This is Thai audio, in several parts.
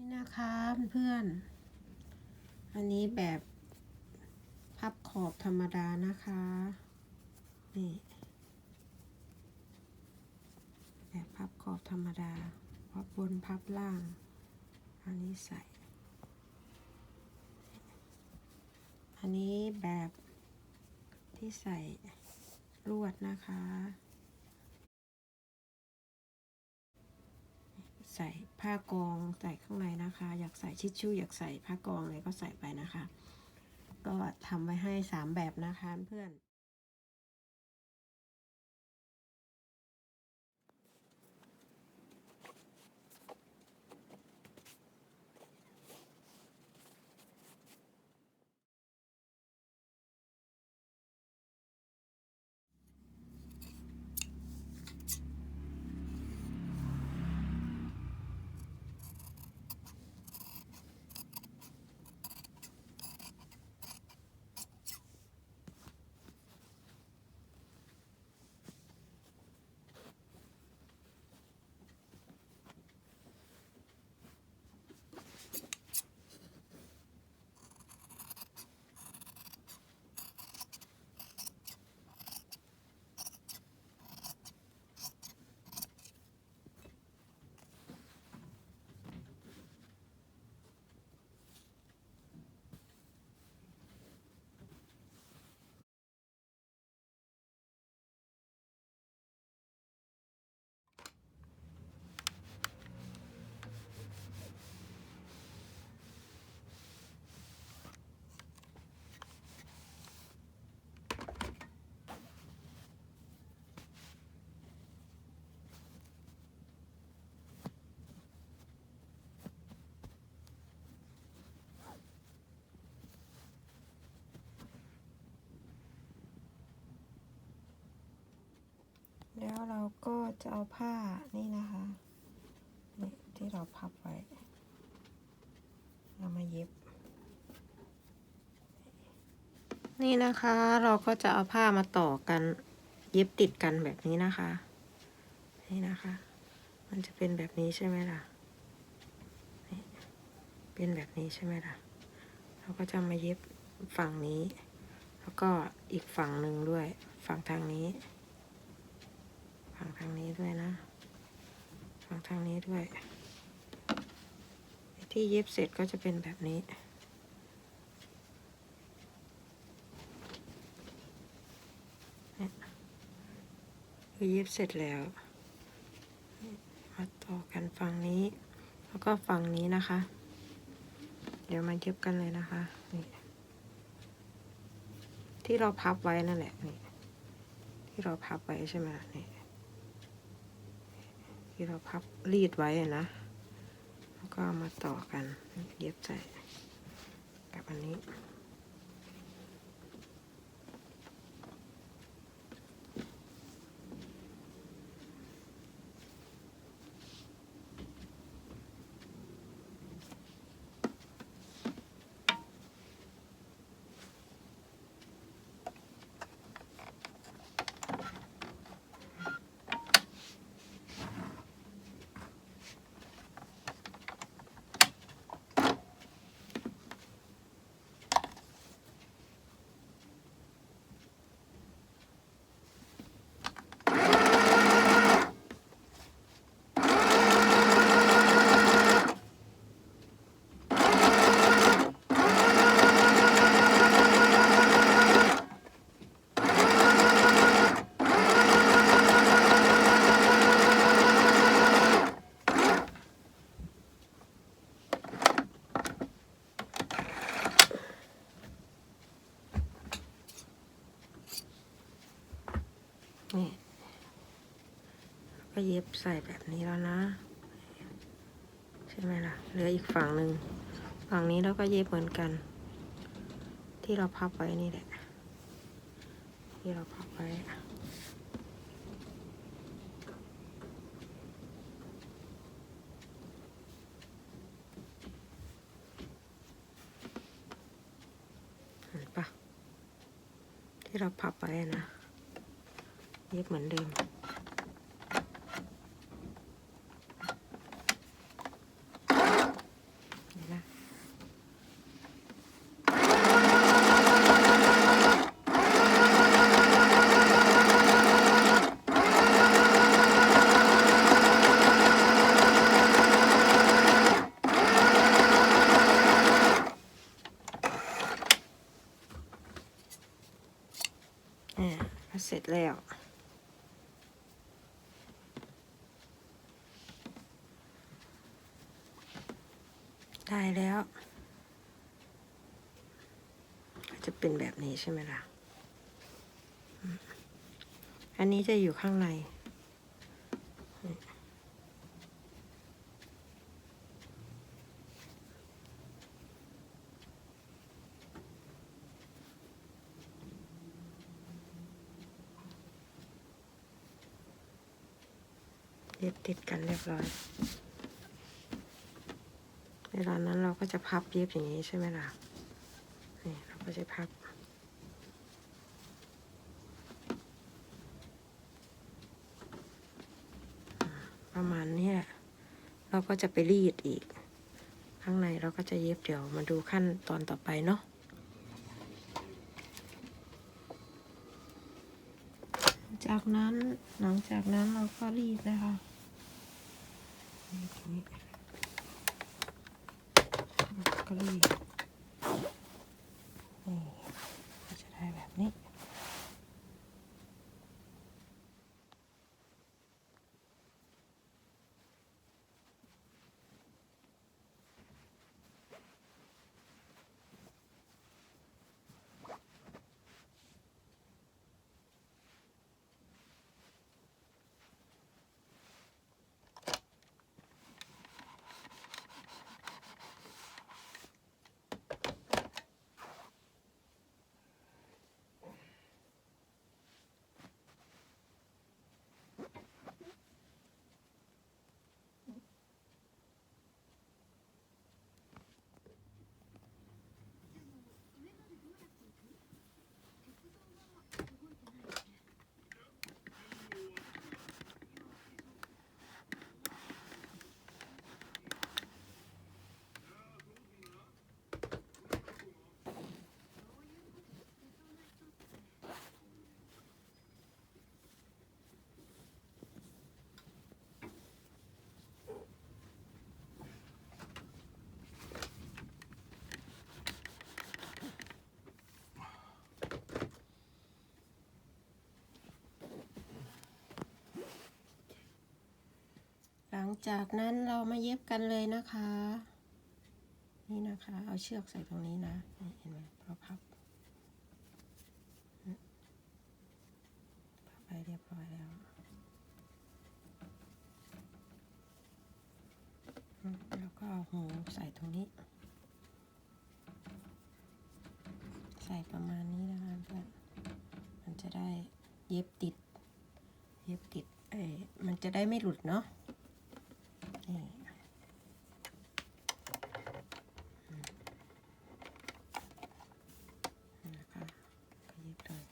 นี่นะคะเพื่อนๆอันนี้แบบพับขอบธรรมดานะคะนี่แบบพับขอบธรรมดาพับบนพับล่าง อันนี้ใส่ อันนี้แบบที่ใส่ลวดนะคะ ใส่ผ้ากองใส่ข้างในนะคะ อยากใส่ชิชชู่อยากใส่ผ้ากองอะไรก็ใส่ไปนะคะ ก็ทำไว้ให้สามแบบนะคะเพื่อน แล้วเราก็จะเอาผ้านี่นะคะนี่ที่เราพับไว้ เรามาเย็บ นี่นะคะเราก็จะเอาผ้ามาต่อกัน เย็บติดกันแบบนี้นะคะ นี่นะคะ มันจะเป็นแบบนี้ใช่ไหมล่ะเป็นแบบนี้ใช่ไหมล่ะ เราก็จะมาเย็บฝั่งนี้ แล้วก็อีกฝั่งหนึ่งด้วย ฝั่งทางนี้ ฝั่งทางนี้ด้วยนะฝั่งทางนี้ด้วย ที่เย็บเสร็จก็จะเป็นแบบนี้เนี่ยคือเย็บเสร็จแล้วมาต่อกันฝั่งนี้ แล้วก็ฝั่งนี้นะคะ เดี๋ยวมาเย็บกันเลยนะคะนี่ที่เราพับไว้นั่นแหละนี่ที่เราพับไว้ใช่ไหมนี่ ที่เราพับรีดไว้นะ แล้วก็มาต่อกันเย็บใส่กับอันนี้ก็ เย็บใส่แบบนี้แล้วนะ ใช่ไหมล่ะ เหลืออีกฝั่งหนึ่ง ฝั่งนี้เราก็เย็บเหมือนกัน ที่เราพับไว้นี่แหละ ที่เราพับไว้เห็นปะที่เราพับไว้นะ เย็บเหมือนเดิม ได้แล้วก็ จะเป็นแบบนี้ใช่ไหมล่ะ อันนี้จะอยู่ข้างใน เย็บติดกันเรียบร้อย เวลานั้นเราก็จะพับเย็บอย่างนี้ใช่ไหมล่ะ เราก็จพับ ประมาณนี้แหละเราก็จะไปรีดอีก ข้างในเราก็จะเย็บเดี๋ยวมาดูขั้นตอนต่อไปเนาะจากนั้นหลังจากนั้นเราก็รีดนะคะก็รีด จากนั้นเรามาเย็บกันเลยนะคะ นี่นะคะ เอาเชือกใส่ตรงนี้นะนี่เห็นไหมเราพับพับไปเรียบร้อยแล้วแล้วก็เอาหูใส่ตรงนี้ ใส่ประมาณนี้นะคะเพื่อนมันจะได้เย็บติด เย็บติดเอ้ยมันจะได้ไม่หลุดเนาะ นี่อืมนะคะก็เย็บเลย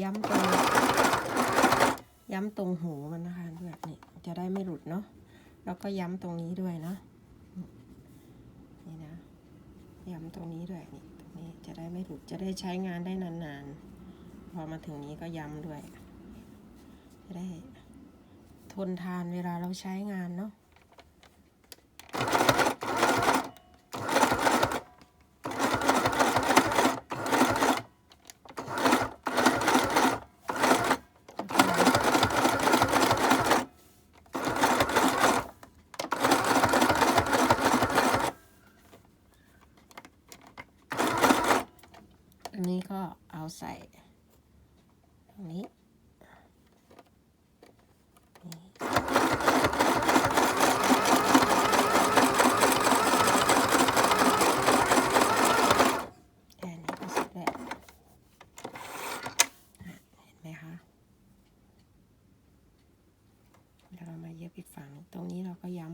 ย้ำตรง ย้ำตรงหูมันนะคะเพื่อนนี่จะได้ไม่หลุดเนาะแล้วก็ย้ำตรงนี้ด้วยนะนี่นะย้ำตรงนี้ด้วยนี่ตรงนี้จะได้ไม่หลุดจะได้ใช้งานได้นานๆ พอมาถึงนี้ก็ย้ำด้วย จะได้ทนทานเวลาเราใช้งานเนาะอันนี้ก็เอาใส่ตรงนี้นี่แค่นี้ก็เสร็จแล้วอะเห็นไหมคะ เดี๋ยวเรามาเย็บอีกฝั่งตรงนี้เราก็ย้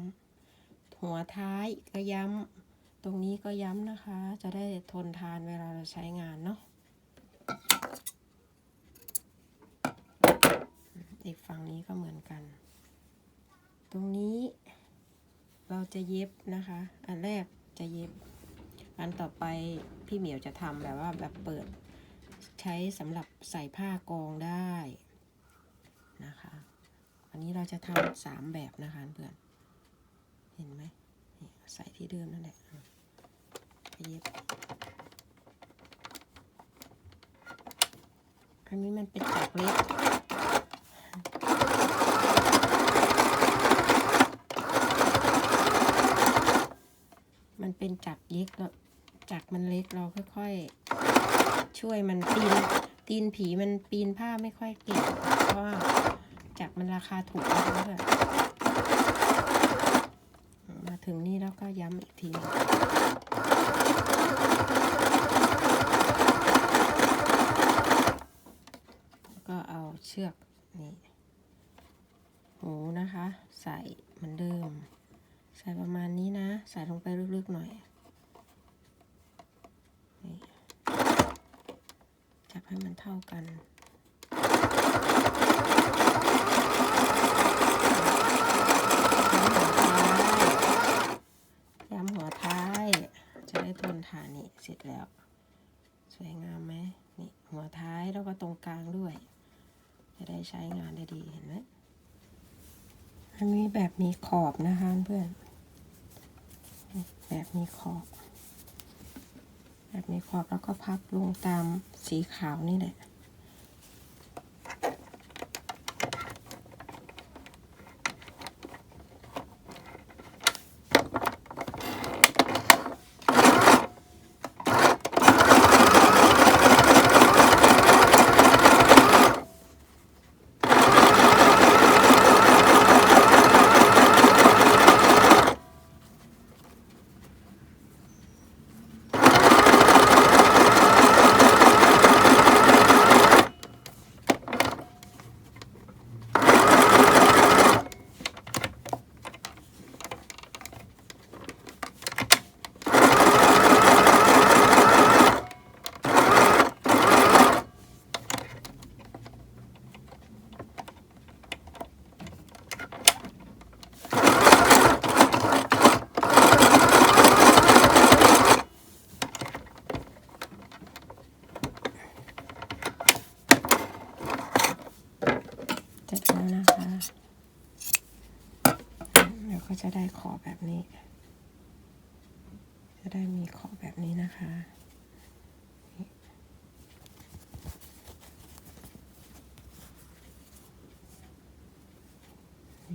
ำหัวท้ายก็ย้ำตรงนี้ก็ย้ำนะคะ จะได้ทนทานเวลาเราใช้งานเนาะ อีกฝั่งนี้ก็เหมือนกัน ตรงนี้เรา จะเย็บนะคะ อันแรกจะเย็บ อันต่อไปพี่เหมียวจะทำแบบว่าแบบเปิดใช้สำหรับใส่ผ้ากองได้นะคะอันนี้เราจะทำสามแบบนะคะเพื่อน เห็นไหมใส่ที่เดิมนั่นแหละอะไปเย็บ อันนี้มันเป็นจักเล็ก มันเป็นจักรเล็กแล้วจักรมันเล็กเราค่อยๆช่วยมันตีนตีนผีมันปีนผ้าไม่ค่อยเก่งเพราะว่าจักรมันราคาถูกนะคะเพื่อนมาถึงนี่แล้วก็ย้ำอีกทีแล้วก็เอาเชือกนี่หูนะคะ ใส่เหมือนเดิม ใส่ประมาณนี้นะ ใส่ลงไปลึกๆหน่อย จับให้มันเท่ากันย้ำหัวท้าย จะได้ทนทานนี่เสร็จแล้ว สวยงามไหมนี่หัวท้ายแล้วก็ตรงกลางด้วย จะได้ใช้งานได้ดีเห็นไหมอันนี้แบบมีขอบนะคะเพื่อน แบบมีขอบ แบบมีขอบแล้วก็พับลงตามสีขาวนี่แหละ เสร็จแล้วนะคะ เดี๋ยวก็จะได้ขอบแบบ นี้ จะได้มีขอบแบบนี้นะคะ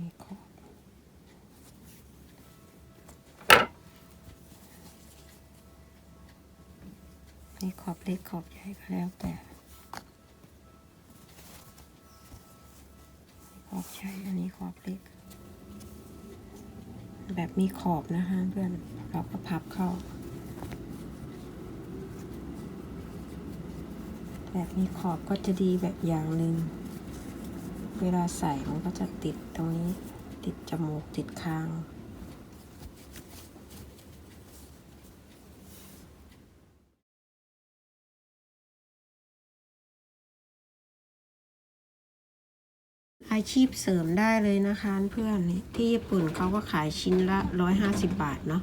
นี่ขอบนี่ขอบเล็กขอบใหญ่ก็แล้วแต่ขอบใหญ่อันนี้ขอบเล็ก แบบมีขอบนะคะเพื่อนเราก็พับเข้า แบบมีขอบก็จะดีแบบอย่างหนึ่งเวลาใส่มันก็จะติดตรงนี้ ติดจมูกติดคาง อาชีพเสริมได้เลยนะคะเพื่อนที่ญี่ปุ่นเขาก็ขายชิ้นละ 150 บาทเนาะ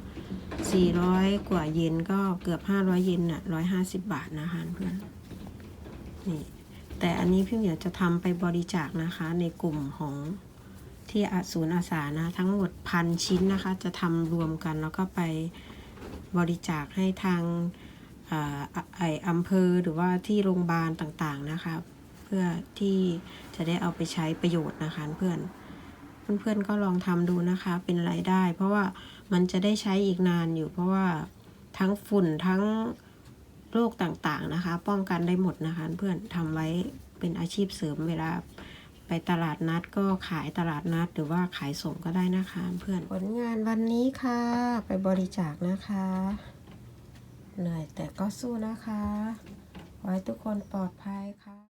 400 กว่าเยนก็เกือบ 500 เยนน่ะ150 บาทนะคะเพื่อนนี่แต่อันนี้พี่เหมียวจะทำไปบริจาคนะคะ ในกลุ่มของที่อศูนย์อาสานะทั้งหมดพันชิ้นนะคะ จะทำรวมกันแล้วก็ไปบริจาคให้ทางอ่าไออำเภอหรือว่าที่โรงพยาบาลต่างๆนะคะ เพื่อที่จะได้เอาไปใช้ประโยชน์นะคะเพื่อนเพื่อนๆก็ลองทำดูนะคะเป็นรายได้ เพราะว่ามันจะได้ใช้อีกนานอยู่ เพราะว่าทั้งฝุ่นทั้งโรคต่างๆนะคะ ป้องกันได้หมดนะคะ เพื่อนทำไว้เป็นอาชีพเสริมเวลาไปตลาดนัดก็ขายตลาดนัดหรือว่าขายส่งก็ได้นะคะ เพื่อนผลงานวันนี้ค่ะ ไปบริจาคนะคะเหนื่อยแต่ก็สู้นะคะ ขอให้ทุกคนปลอดภัยค่ะ